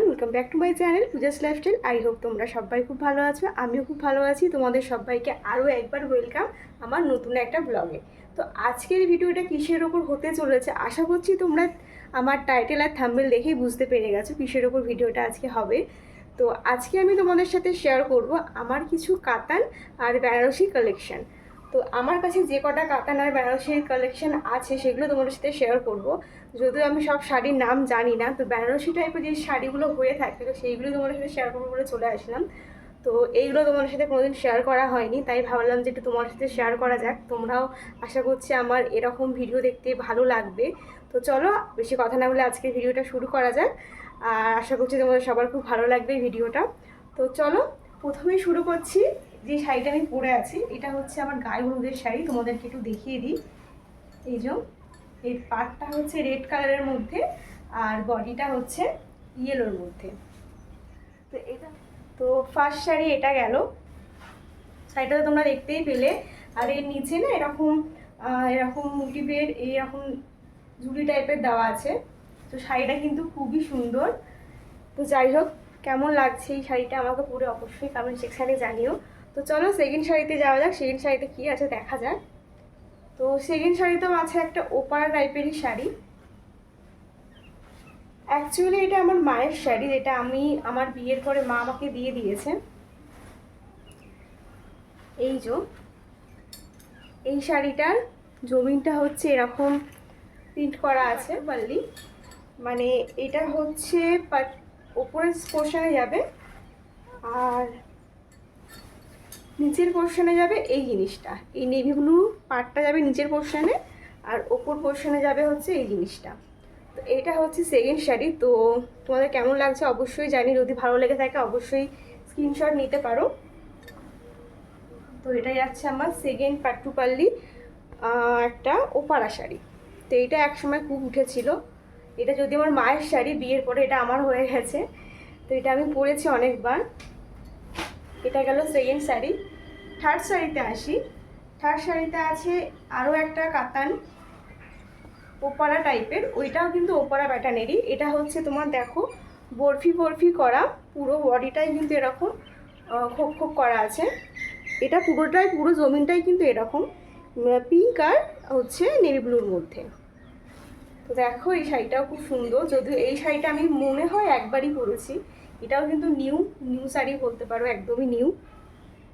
Everyone welcome back to my channel Puja's lifestyle I hope তোমরা সবাই খুব ভালো আছো, আমিও খুব ভালো আছি। তোমাদের সবাইকে আরও একবার ওয়েলকাম আমার নতুন একটা ব্লগে তো আজকের ভিডিওটা কিসের ওপর হতে চলেছে আশা করছি তোমরা আমার টাইটেল আর থাম্বেল দেখেই বুঝতে পেরে গেছো কিসের ওপর ভিডিওটা আজকে হবে। তো আজকে আমি তোমাদের সাথে শেয়ার করব আমার কিছু কাতান আর বেনারসি কালেকশন তো আমার কাছে যে কটা কাতান আর বেনারসির কালেকশন আছে, সেগুলো তোমাদের সাথে শেয়ার করব। যদিও আমি সব শাড়ির নাম জানি না, তো বেনারসি টাইপের যে শাড়িগুলো হয়ে থাকে, তো সেইগুলো তোমাদের সাথে শেয়ার করব বলে চলে আসলাম। তো এইগুলো তোমাদের সাথে কোনোদিন শেয়ার করা হয়নি, তাই ভাবলাম যে একটু তোমার সাথে শেয়ার করা যাক। তোমরাও আশা করছি আমার এরকম ভিডিও দেখতে ভালো লাগবে। তো চলো, বেশি কথা না বলে আজকে ভিডিওটা শুরু করা যাক। আর আশা করছি তোমাদের সবার খুব ভালো লাগবে ভিডিওটা তো চলো, প্রথমেই শুরু করছি যে শাড়িটা আমি পরে আছি, এটা হচ্ছে আমার গায়ে হলুদের শাড়ি, তোমাদেরকে একটু দেখিয়ে দিই। এই যে এই পাটটা হচ্ছে রেড কালারের মধ্যে আর বডিটা হচ্ছে ইয়েলোর মধ্যে। তো এটা, তো ফার্স্ট শাড়ি এটা গেল। শাড়িটা তোমরা দেখতেই পেলে। আর এর নিচে না এরকম এরকম মোটিভের এইরকম ঝুড়ি টাইপের দেওয়া আছে। তো শাড়িটা কিন্তু খুবই সুন্দর। তো যাই হোক, কেমন লাগছে এই শাড়িটা আমাকে পরে অবশ্যই কমেন্ট সেকশানে জানিও। তো চলো সেকেন্ড শাড়িতে যাওয়া যাক সেকেন্ড শাড়িতে কী আছে দেখা যাক। তো সেকেন্ড শাড়িতেও আছে একটা ওপার টাইপেরই শাড়ি। অ্যাকচুয়ালি এটা আমার মায়ের শাড়ি যেটা আমি আমার বিয়ের পরে মা আমাকে দিয়ে দিয়েছে। এই যে এই শাড়িটার জমিনটা হচ্ছে এরকম প্রিন্ট করা আছে। পাল্লি মানে এটা হচ্ছে ওপরের পোর্শনে যাবে। আর নিচের পোর্শনে যাবে এই জিনিসটা। এই নেভি ব্লু পার্টটা যাবে নিচের পোর্শনে আর ওপর পোর্শনে যাবে হচ্ছে এই জিনিসটা। তো এটা হচ্ছে সেকেন্ড শাড়ি তো তোমাদের কেমন লাগছে অবশ্যই জানি যদি ভালো লেগে থাকে অবশ্যই স্ক্রিনশট নিতে পারো। তো এটা যাচ্ছে আমার সেকেন্ড পাট্টু পাল্লি একটা ওপারা শাড়ি। তো এটা একসময় খুব উঠেছিল। এটা যদি আমার মায়ের শাড়ি, বিয়ের পরে এটা আমার হয়ে গেছে। তো এটা আমি পরেছি অনেকবার। এটা গেল সেকেন্ড শাড়ি। থার্ড শাড়িতে আসি। থার্ড শাড়িতে আছে আরও একটা কাতান ওপারা টাইপের ওইটাও কিন্তু ওপারা প্যাটার্নেরই এটা হচ্ছে তোমার দেখো, বরফি বরফি করা। পুরো বডিটাই কিন্তু এরকম খোপ খোপ করা আছে। এটা পুরোটাই, পুরো জমিনটাই কিন্তু এরকম পিঙ্ক আর হচ্ছে নেভি ব্লুর মধ্যে। তো দেখো এই শাড়িটাও খুব সুন্দর। যদিও এই শাড়িটা আমি মনে হয় একবারই পরেছি। এটাও কিন্তু নিউ নিউ শাড়ি বলতে পারো, একদমই নিউ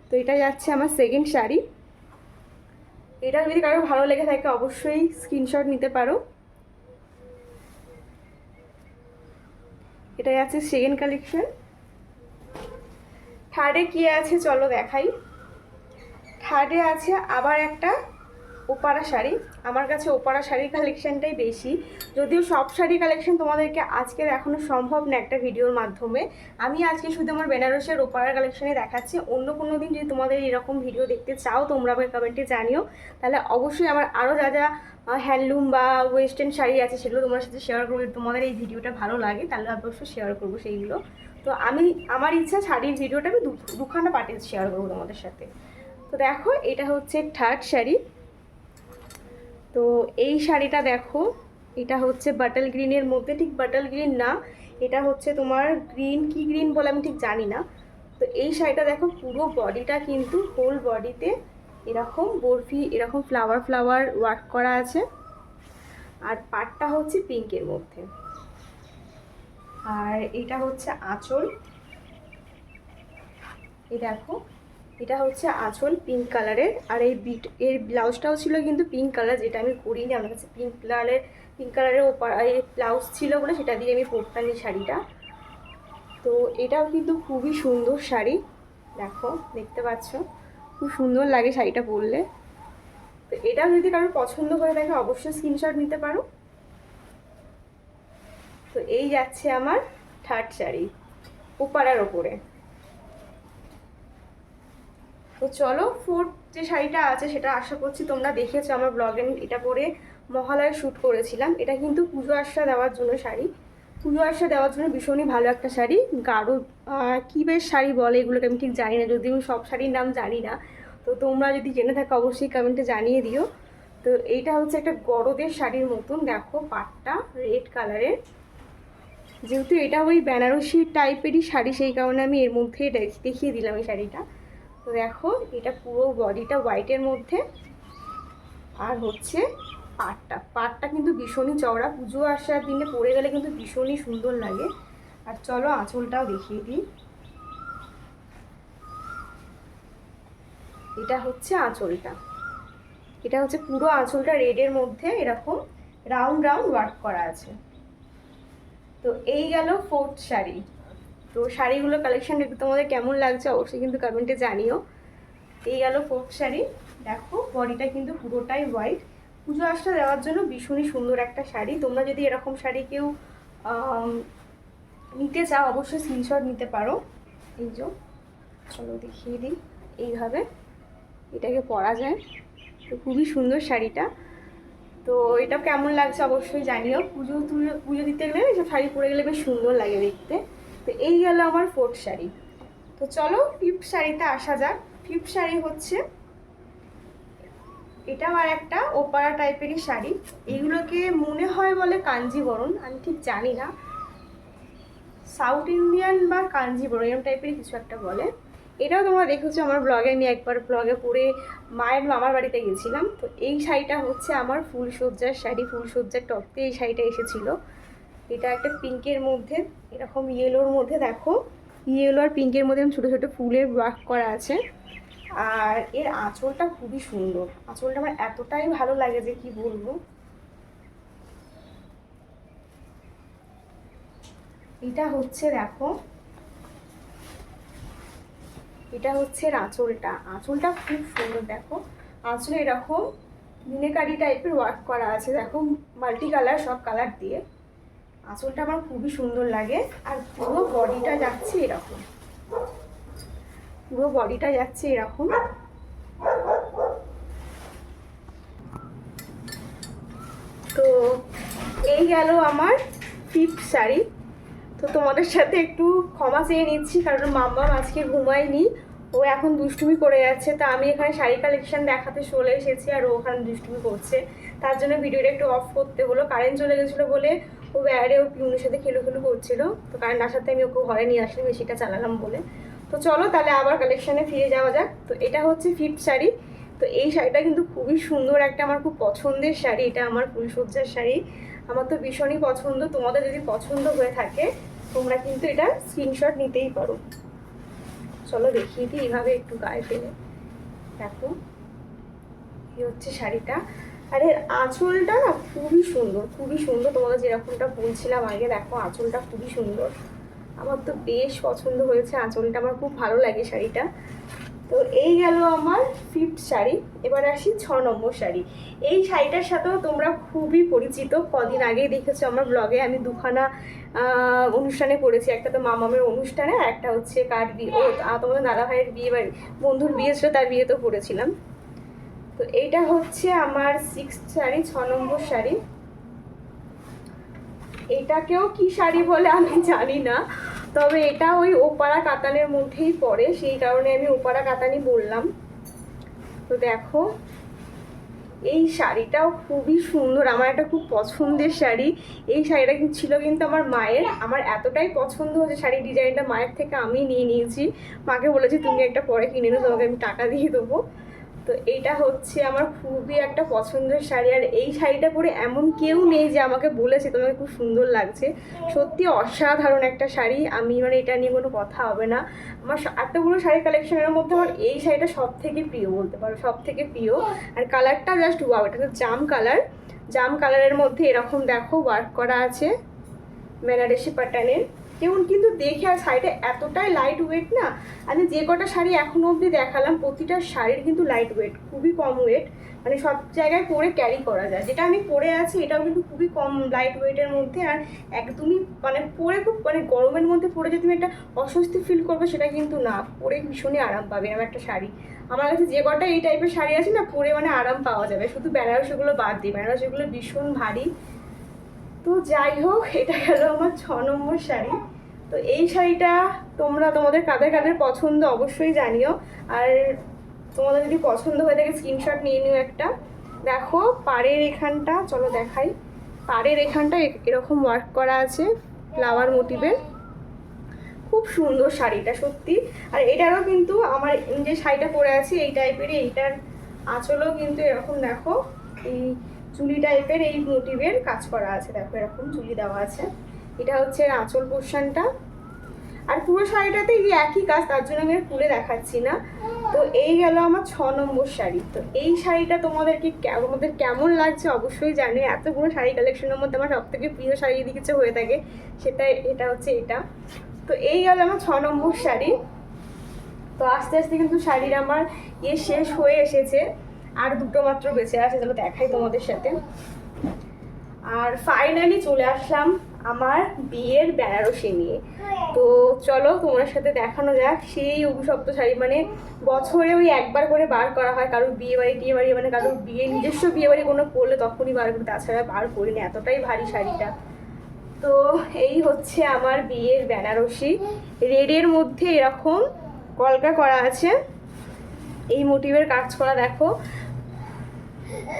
তো এটা যাচ্ছে আমার সেকেন্ড শাড়ি। এটা যদি কারও ভালো লেগে থাকে, অবশ্যই স্ক্রিনশট নিতে পারো। এটা যাচ্ছে সেকেন্ড কালেকশন থার্ডে কি আছে? চলো দেখাই। থার্ডে আছে আবার একটা ওপারা শাড়ি। আমার কাছে ওপারা শাড়ির কালেকশানটাই বেশি। যদিও সব শাড়ি কালেকশন তোমাদেরকে আজকে দেখানো সম্ভব না একটা ভিডিওর মাধ্যমে। আমি আজকে শুধু আমার বেনারসের ওপারা কালেকশানে দেখাচ্ছি। অন্য কোনো দিন যদি তোমাদের এরকম ভিডিও দেখতে চাও, তোমরা আমাকে কমেন্টে জানিও। তাহলে অবশ্যই আমার আরও যা যা হ্যান্ডলুম বা ওয়েস্টার্ন শাড়ি আছে, সেগুলো তোমার সাথে শেয়ার করব। তোমাদের এই ভিডিওটা ভালো লাগে, তাহলে অবশ্যই শেয়ার করব সেইগুলো। তো আমি, আমার ইচ্ছা শাড়ির ভিডিওটা আমি দুখানা পার্টে শেয়ার করব তোমাদের সাথে। তো দেখো, এটা হচ্ছে থার্ড শাড়ি। তো এই শাড়িটা দেখো, এটা হচ্ছে বাটল গ্রিনের মধ্যে, ঠিক বাটল গ্রিন না, এটা হচ্ছে তোমার গ্রিন, কি গ্রিন বলে আমি ঠিক জানি না। তো এই শাড়িটা দেখো, পুরো বডিটা কিন্তু হোল বডিতে এরকম বরফি, এরকম ফ্লাওয়ার ফ্লাওয়ার ওয়ার্ক করা আছে। আর পাটটা হচ্ছে পিঙ্কের মধ্যে। আর এটা হচ্ছে আঁচল। এই দেখো এটা হচ্ছে আঁচল পিঙ্ক কালারের আর এই বিট এর ব্লাউজটাও ছিল কিন্তু পিঙ্ক কালার যেটা আমি করিনি আমার কাছে। পিঙ্ক কালারের পিঙ্ক কালারের ওপর, এই ব্লাউজ ছিল বলে সেটা দিয়ে আমি পরতাম এই শাড়িটা। তো এটাও কিন্তু খুবই সুন্দর শাড়ি। দেখো, দেখতে পাচ্ছ? খুব সুন্দর লাগে শাড়িটা পরলে। তো এটাও যদি কারোর পছন্দ করে থাকে, অবশ্যই স্ক্রিনশট নিতে পারো। তো এই যাচ্ছে আমার থার্ড শাড়ি ওপারার ওপরে। তো চলো ফোর্থ যে শাড়িটা আছে সেটা আশা করছি তোমরা দেখেছ আমার ব্লগে এটা পরে মহালয়ে শ্যুট করেছিলাম। এটা কিন্তু পুজো আশা দেওয়ার জন্য শাড়ি। পুজো আশা দেওয়ার জন্য ভীষণই ভালো একটা শাড়ি। গাঢ় কী বেশ শাড়ি বলে এগুলোকে আমি ঠিক জানি না যদি আমি সব শাড়ির নাম জানি না। তো তোমরা যদি জেনে থাকো, অবশ্যই কমেন্টে জানিয়ে দিও। তো এইটা হচ্ছে একটা গরদের শাড়ির মতন, দেখো পাটটা রেড কালারের যেহেতু এটা ওই বেনারসি টাইপেরই শাড়ি, সেই কারণে আমি এর মধ্যেই দেখ- দেখিয়ে দিলাম এই শাড়িটা। তো দেখো, এটা পুরো বডিটা হোয়াইটের মধ্যে। আর হচ্ছে পাটটা। পাটটা কিন্তু ভীষণই চওড়া। পুজো আসার দিনে পরে গেলে কিন্তু ভীষণই সুন্দর লাগে। আর চলো আঁচলটাও দেখিয়ে দিই। এটা হচ্ছে আঁচলটা। এটা হচ্ছে পুরো আঁচলটা রেডের মধ্যে এরকম রাউন্ড রাউন্ড ওয়ার্ক করা আছে। তো এই গেল ফোর্থ শাড়ি। তো শাড়িগুলো কালেকশন একটু তোমাদের কেমন লাগছে অবশ্যই কিন্তু কমেন্টে জানিও। এই গেল ফোর্থ শাড়ি। দেখো বডিটা কিন্তু পুরোটাই হোয়াইট পুজো আশটা দেওয়ার জন্য ভীষণই সুন্দর একটা শাড়ি। তোমরা যদি এরকম শাড়ি কেউ নিতে চাও, অবশ্যই স্ক্রিনশট নিতে পারো। এই যে, চলো দেখিয়ে দিই। এইভাবে এটাকে পরা যায়। তো খুবই সুন্দর শাড়িটা। তো এটা কেমন লাগছে অবশ্যই জানিও। পুজো তুলে, পুজো দিতে গেলে এসব শাড়ি পরে গেলে বেশ সুন্দর লাগে দেখতে। তো এই গেল আমার ফোর্থ শাড়ি। তো চলো ফিফথ শাড়িতে আসা যাক। ফিফথ শাড়ি হচ্ছে এটাও আর একটা ওপারা টাইপেরই শাড়ি। এইগুলোকে মনে হয় বলে কাঞ্জিবরণ, আমি ঠিক জানি না। সাউথ ইন্ডিয়ান বা কাঞ্জিবরণ এরকম টাইপের কিছু একটা বলে। এটাও তোমরা দেখেছ আমার ব্লগে আমি একবার ব্লগে পরে মায়ের মামার বাড়িতে গেছিলাম। তো এই শাড়িটা হচ্ছে আমার ফুলসজ্জার শাড়ি ফুলসজ্জার টপতে এই শাড়িটা এসেছিল। এটা একটা পিঙ্কের মধ্যে, এরকম ইয়েলোর মধ্যে দেখো। ইয়েলো আর পিঙ্কের মধ্যে ছোটো ছোটো ফুলের ওয়ার্ক করা আছে। আর এর আঁচলটা খুবই সুন্দর। আঁচলটা আমার এতটাই ভালো লাগে যে কি বলব? এটা হচ্ছে দেখো, এটা হচ্ছে আঁচলটা। আঁচলটা খুব সুন্দর দেখো। আঁচলে এরকম মিনেকারি টাইপের ওয়ার্ক করা আছে। দেখো মাল্টি কালার সব কালার দিয়ে। আঁচলটা আমার খুবই সুন্দর লাগে, আর পুরো বডিটা যাচ্ছে এরকম। পুরো বডিটা যাচ্ছে এরকম। তো এই গেল আমার ফিফথ শাড়ি। তো তোমাদের সাথে একটু ক্ষমা চেয়ে নিচ্ছি, কারণ মাম্মাম আজকে ঘুমায়নি। ও এখন দুষ্টুমি করে যাচ্ছে, তা আমি এখানে শাড়ি কালেকশন দেখাতে চলে এসেছি, আর ও ওখানে দুষ্টুমি করছে। তার জন্য ভিডিওটা একটু অফ করতে হলো। কারেন্ট চলে গেছিল বলে ও বাইরে ও পিউনের সাথে খেলো খেলো করছিল। তো কারেন্ট আসাতে আমি ওকে ঘরে নিয়ে আসলাম বেশিটা চালালাম বলে। তো চলো তাহলে আবার কালেকশানে ফিরে যাওয়া যাক। তো এটা হচ্ছে ফিফথ শাড়ি। তো এই শাড়িটা কিন্তু খুবই সুন্দর একটা, আমার খুব পছন্দের শাড়ি। এটা আমার ফুলসজ্জার শাড়ি। আমার তো ভীষণই পছন্দ। তোমাদের যদি পছন্দ হয়ে থাকে, তোমরা কিন্তু এটা স্ক্রিনশট নিতেই পারো। চলো দেখিয়ে দিই এইভাবে একটু গায়ে ফেলে। দেখো, এই হচ্ছে শাড়িটা। আর এর আঁচলটা না খুবই সুন্দর খুবই সুন্দর। তোমাদের যেরকমটা বলছিলাম আগে, দেখো আঁচলটা খুবই সুন্দর। আমার তো বেশ পছন্দ হয়েছে আঁচলটা, আমার খুব ভালো লাগে শাড়িটা। তো এই গেল আমার ফিফথ শাড়ি, এবার আসি ছ নম্বর শাড়ি। এই শাড়িটার সাথেও তোমরা খুবই পরিচিত, কদিন আগেই দেখেছ আমার ব্লগে আমি দুখানা অনুষ্ঠানে পড়েছি, একটা তো মামামের অনুষ্ঠানে আর একটা হচ্ছে কার বিয়ে, ও তোমাদের দাদা ভাইয়ের বিয়ে বাড়ি, বন্ধুর বিয়ে ছিল, তার বিয়েতেও পড়েছিলাম। তো এইটা হচ্ছে আমার সিক্স শাড়ি, ছ নম্বর শাড়ি। এটাকেও কি শাড়ি বলে আমি জানি না, তবে এটা ওই ওপারা কাতানের মধ্যেই পড়ে, সেই কারণে আমি ওপারা কাতানি বললাম। তো দেখো, এই শাড়িটাও খুবই সুন্দর, আমার একটা খুব পছন্দের শাড়ি। এই শাড়িটা ছিল কিন্তু আমার মায়ের, আমার এতটাই পছন্দ হয়েছে শাড়ির ডিজাইনটা, মায়ের থেকে আমি নিয়ে নিয়েছি। মাকে বলেছি, তুমি একটা পরে কিনে নেব তোমাকে আমি টাকা দিয়ে দেবো। তো এইটা হচ্ছে আমার খুবই একটা পছন্দের শাড়ি। আর এই শাড়িটা পরে এমন কেউ নেই যে আমাকে বলেছে, তোমাকে খুব সুন্দর লাগছে। সত্যি অসাধারণ একটা শাড়ি। আমি মানে এটা নিয়ে কোনো কথা হবে না। আমার এতগুলো শাড়ি কালেকশনের মধ্যে আমার এই শাড়িটা সব থেকে প্রিয় বলতে পারো সব থেকে প্রিয়। আর কালারটা জাস্ট ওয়াও এটা তো জাম কালার জাম কালারের মধ্যে এরকম দেখো ওয়ার্ক করা আছে। বেনারসি প্যাটার্নের যেমন কিন্তু দেখে আর শাড়িটা এতটাই লাইট ওয়েট না, আমি যে কটা শাড়ি এখনও অবধি দেখালাম, প্রতিটা শাড়ির কিন্তু লাইট ওয়েট খুবই কম ওয়েট মানে সব জায়গায় পরে ক্যারি করা যায়। যেটা আমি পরে আছি, এটাও কিন্তু খুবই কম লাইট ওয়েটের মধ্যে, আর একদমই মানে পরে খুব মানে গরমের মধ্যে পরে যে তুমি একটা অস্বস্তি ফিল করবে, সেটা কিন্তু না। পরে ভীষণই আরাম পাবে এরকম একটা শাড়ি। আমার কাছে যে কটা এই টাইপের শাড়ি আছে না, পরে মানে আরাম পাওয়া যাবে। শুধু বেনারসিগুলো বাদ দিই। বেনারসিগুলো ভীষণ ভারী। তো যাই হোক, এটা গেল আমার ছ নম্বর শাড়ি। তো এই শাড়িটা তোমরা তোমাদের কাদের কাদের পছন্দ অবশ্যই জানিও। আর তোমাদের যদি পছন্দ হয়ে থাকে স্ক্রিনশট নিয়ে নিও একটা। দেখো, পাড়ের এখানটা, চলো দেখাই। পাড়ের এখানটা এরকম ওয়ার্ক করা আছে ফ্লাওয়ার মোটিভের খুব সুন্দর শাড়িটা, সত্যি। আর এটারও কিন্তু আমার যে শাড়িটা পরে আছে, এই টাইপের এইটার আঁচলও কিন্তু এরকম, দেখো। এই চুলি টাইপের এই মোটিভের কাজ করা আছে। দেখো এরকম চুলি দেওয়া আছে। এটা হচ্ছে আঁচল পোর্শনটা আর পুরো শাড়িটাতে এই একই কাজ, তার জন্য আমি খুলে দেখাচ্ছি না। তো এই গেল আমার ছ নম্বর শাড়ি। তো এই শাড়িটা তোমাদেরকে তোমাদের কেমন লাগছে অবশ্যই জানি। এতগুলো শাড়ি কালেকশনের মধ্যে আমার সব থেকে প্রিয় শাড়ি যদি কিছু হয়ে থাকে, সেটা এটা হচ্ছে এটা। তো এই গেল আমার ছ নম্বর শাড়ি। তো আস্তে আস্তে কিন্তু শাড়ির আমার ইয়ে শেষ হয়ে এসেছে। আর দুটো মাত্র বেঁচে আছে চলো দেখাই তোমাদের সাথে। আর ফাইনালি চলে আসলাম আমার বিয়ের বেনারসি নিয়ে। তো চলো তোমার সাথে দেখানো যাক, সেই অভিশপ্ত শাড়ি মানে বছরে ওই একবার করে বার করা হয়, কারোর বিয়ে বাড়ি, টিয়ে বাড়ি মানে কারোর বিয়ে, নিজস্ব বিয়ে বাড়ি কোনো করলে তখনই বার করি, তাছাড়া বার করি না এতটাই ভারী শাড়িটা। তো এই হচ্ছে আমার বিয়ের বেনারসি। রেডের মধ্যে এরকম কলকা করা আছে। এই মোটিভের কাজ করা, দেখো।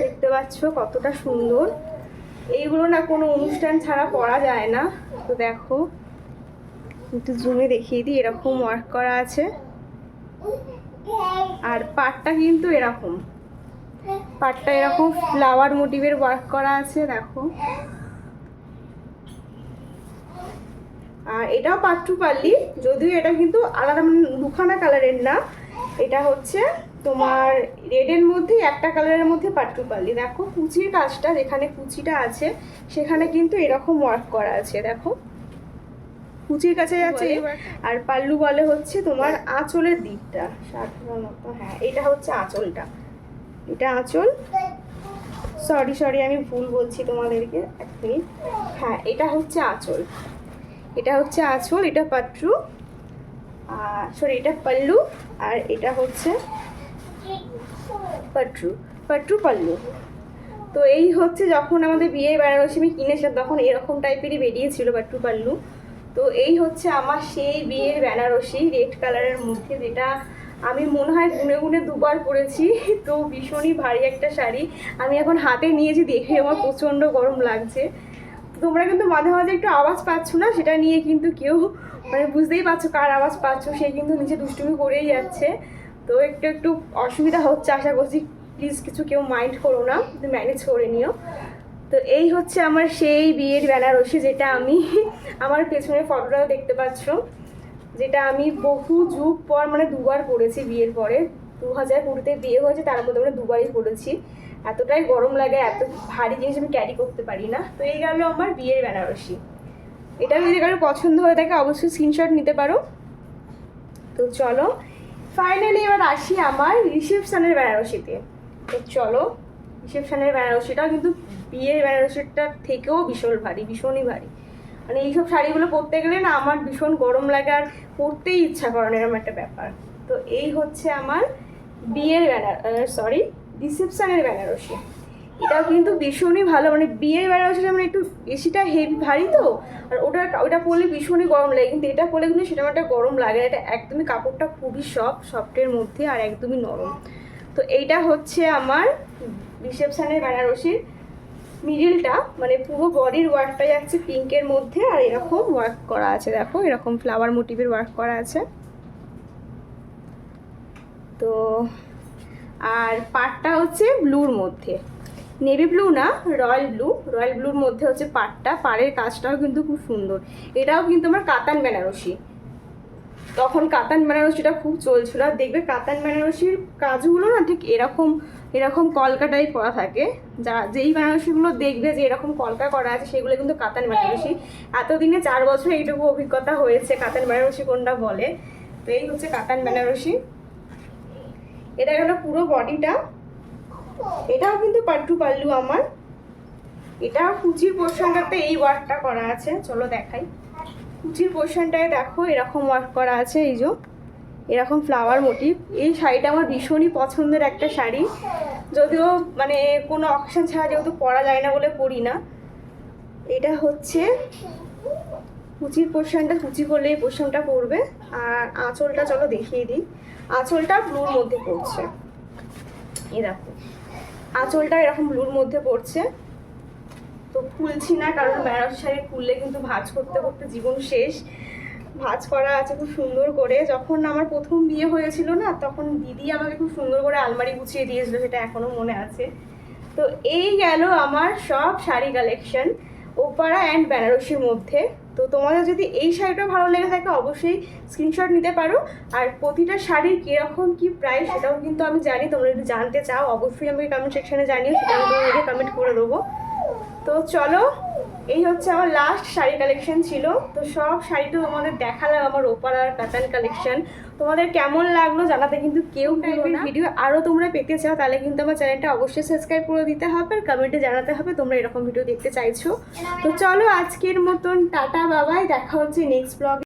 দেখতে পাচ্ছ কতটা সুন্দর। এইগুলো না কোনো অনুষ্ঠান ছাড়া পরা যায় না। তো দেখো, একটু জুমে দেখিয়ে দিই এরকম ওয়ার্ক করা আছে। আর পাটটা কিন্তু এরকম। পাটটা এরকম ফ্লাওয়ার মোটিভের ওয়ার্ক করা আছে, দেখো। আর এটাও পাট্টু পাল্লি যদিও এটা কিন্তু আলাদা মানে দুখানা কালারের না, এটা হচ্ছে তোমার রেডের মধ্যে একটা কালারের মধ্যে পাট্টু পাল্লি দেখো কুচির কাজটা যেখানে কুচিটা আছে সেখানে কিন্তু এরকম ওয়ার্ক করা আছে দেখো। কুচির কাছে যাচ্ছে আর পাল্লু বলে হচ্ছে তোমার আঁচলের দিকটা সাধারণত হ্যাঁ এটা হচ্ছে আঁচলটা। এটা আঁচল। সরি সরি আমি ভুল বলছি তোমাদেরকে এক মিনিট। হ্যাঁ এটা হচ্ছে আঁচল। এটা হচ্ছে আঁচল এটা পাট্টু আর সরি এটা পাল্লু আর এটা হচ্ছে পাট্টু পাট্টু পাল্লু তো এই হচ্ছে যখন আমাদের বিয়ে বেনারসি আমি কিনেছিলাম তখন এরকম টাইপেরই বেরিয়েছিল পাট্টু পাল্লু তো এই হচ্ছে আমার সেই বিয়ের বেনারসি রেড কালারের মধ্যে, যেটা আমি মনে হয় গুনে গুনে দুবার পরেছি। তো ভীষণই ভারী একটা শাড়ি। আমি এখন হাতে নিয়েছি দেখে আমার প্রচণ্ড গরম লাগছে। তোমরা কিন্তু মাঝে মাঝে একটু আওয়াজ পাচ্ছ না, সেটা নিয়ে কিন্তু কেউ মানে বুঝতেই পারছ কার আওয়াজ পাচ্ছ, সে কিন্তু নিচে দুষ্টুমি করেই যাচ্ছে। তো একটু একটু অসুবিধা হচ্ছে, আশা করছি প্লিজ কিছু কেউ মাইন্ড করো না ম্যানেজ করে নিও। তো এই হচ্ছে আমার সেই বিয়ের বেনারসি যেটা আমি আমার পেছনের ফটোটাও দেখতে পাচ্ছ, যেটা আমি বহু যুগ পর মানে দুবার পরেছি বিয়ের পরে। দু হাজার কুড়িতে বিয়ে হয়েছে, তার মধ্যে আমরা দুবারই পরেছি। এতটাই গরম লাগে, এত ভারী জিনিস আমি ক্যারি করতে পারি না। তো এই গেল আমার বিয়ের বেনারসি। এটা যদি কারও পছন্দ হয়ে থাকে, অবশ্যই স্ক্রিনশট নিতে পারো। তো চলো ফাইনালি এবার আসি আমার রিসেপশনের বেনারসিতে। তো চলো রিসেপশনের বেনারসিটা কিন্তু বিয়ের বেনারসিটার থেকেও ভীষণ ভারী, ভীষণই ভারী। মানে এইসব শাড়িগুলো পরতে গেলে না আমার ভীষণ গরম লাগে আর পরতেই ইচ্ছা করে এরকম একটা ব্যাপার। তো এই হচ্ছে আমার বিয়ের বেনার সরি রিসেপশনের বেনারসি। এটাও কিন্তু ভীষণই ভালো মানে বিয়ের বেনারসিটা মানে একটু বেশিটা হেভি ভারী তো, আর ওটা ওটা পরলে ভীষণই গরম লাগে, কিন্তু এটা পরলে কিন্তু সেটা একটা গরম লাগে। এটা একদমই কাপড়টা খুবই সফট সফটের মধ্যে আর একদমই নরম তো এইটা হচ্ছে আমার রিসেপশানের বেনারসির মিডিলটা মানে পুরো বডির ওয়ার্কটা যাচ্ছে পিঙ্কের মধ্যে, আর এরকম ওয়ার্ক করা আছে, দেখো, এরকম ফ্লাওয়ার মোটিভের ওয়ার্ক করা আছে তো, আর পাটটা হচ্ছে ব্লুর মধ্যে নেভি ব্লু না রয়্যাল ব্লু রয়্যাল ব্লুর মধ্যে হচ্ছে পাটটা পাড়ের কাজটাও কিন্তু খুব সুন্দর। এটাও কিন্তু আমার কাতান বেনারসি। তখন কাতান বেনারসিটা খুব চলছিল। আর দেখবে কাতান বেনারসির কাজগুলো না ঠিক এরকম এরকম কলকাটাই করা থাকে। যা, যেই বেনারসিগুলো দেখবে যে এরকম কলকা করা আছে, সেগুলো কিন্তু কাতান বেনারসি। এতদিনে চার বছর এইটুকু অভিজ্ঞতা হয়েছে কাতান বেনারসি কোনটা বলে। তো এই হচ্ছে কাতান বেনারসি। এটা গেল পুরো বডিটা এটাও কিন্তু পাট্টু পাল্লু আমার। এটা কুচির পোর্শনটাতে এই ওয়ার্কটা করা আছে। চলো দেখাই। কুচির পোর্শনটায় দেখো, এরকম ওয়ার্ক করা আছে, এই যে। এরকম ফ্লাওয়ার মোটিভ এই শাড়িটা আমার ভীষণই পছন্দের একটা শাড়ি। যদিও মানে কোনো অকেশন ছাড়া যেহেতু পরা যায় না বলে পরি না। এটা হচ্ছে কুচির পোর্শনটা, কুচি করলে এই পোর্শনটা পড়বে আর আঁচলটা চলো দেখিয়ে দিই। আঁচলটা ব্লুর মধ্যে পড়ছে। এই দেখো। আঁচলটা এরকম ব্লুর মধ্যে পড়ছে। তো খুলছি না, কারণ বেনারসি শাড়ি খুললে কিন্তু ভাঁজ করতে করতে জীবন শেষ। ভাঁজ করা আছে খুব সুন্দর করে। যখন আমার প্রথম বিয়ে হয়েছিল না, তখন দিদি আমাকে খুব সুন্দর করে আলমারি গুছিয়ে দিয়েছিল, সেটা এখনও মনে আছে। তো এই গেল আমার সব শাড়ি কালেকশন ওপারা অ্যান্ড বেনারসির মধ্যে। তো তোমাদের যদি এই শাড়িটা ভালো লেগে থাকে অবশ্যই স্ক্রিনশট নিতে পারো। আর প্রতিটা শাড়ির কীরকম কী প্রাইস সেটাও কিন্তু আমি জানি, তোমরা যদি জানতে চাও, অবশ্যই আমাকে কমেন্ট সেকশানে জানিও সেটা আমি তোমাদেরকে কমেন্ট করে দেবো। তো চলো এই হচ্ছে আমার লাস্ট শাড়ি কালেকশন ছিল। তো সব শাড়ি তো তোমাদের দেখালাম আমার ওপার আর কাতান কালেকশন তোমাদের কেমন লাগল জানাতে কিন্তু কেউ টাইপের ভিডিও আরও তোমরা পেতে চাও তাহলে কিন্তু আমার চ্যানেলটা অবশ্যই সাবস্ক্রাইব করে দিতে হবে আর কমেন্টে জানাতে হবে তোমরা এরকম ভিডিও দেখতে চাইছো। তো চলো আজকের মতন টাটা বাবাই দেখা হচ্ছে নেক্সট ব্লগে